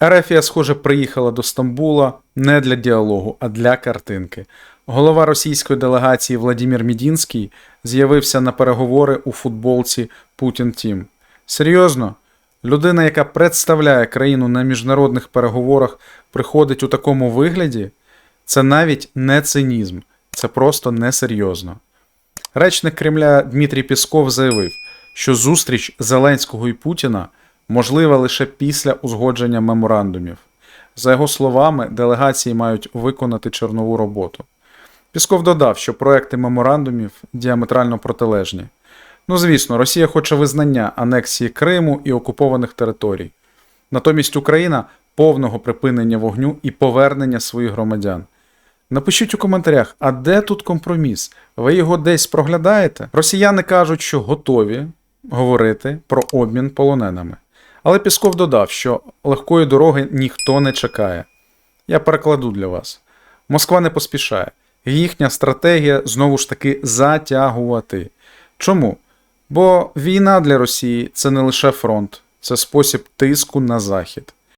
Ерефія, схоже, приїхала до Стамбула не для діалогу, а для картинки. Голова російської делегації Владимир Мідінський з'явився на переговори у футболці Путін Тім. Серйозно? Людина, яка представляє країну на міжнародних переговорах, приходить у такому вигляді? Це навіть не цинізм, це просто несерйозно. Речник Кремля Дмитрій Пісков заявив, що зустріч Зеленського і Путіна можлива лише після узгодження меморандумів. За його словами, делегації мають виконати чорнову роботу. Пісков додав, що проекти меморандумів діаметрально протилежні. Ну, звісно, Росія хоче визнання анексії Криму і окупованих територій. Натомість Україна повного припинення вогню і повернення своїх громадян. Напишіть у коментарях, а де тут компроміс? Ви його десь проглядаєте? Росіяни кажуть, що готові говорити про обмін полоненими. Але Пісков додав, що легкої дороги ніхто не чекає. Я перекладу для вас. Москва не поспішає. Їхня стратегія знову ж таки затягувати. Чому? Бо війна для Росії це не лише фронт, це спосіб тиску на Захід.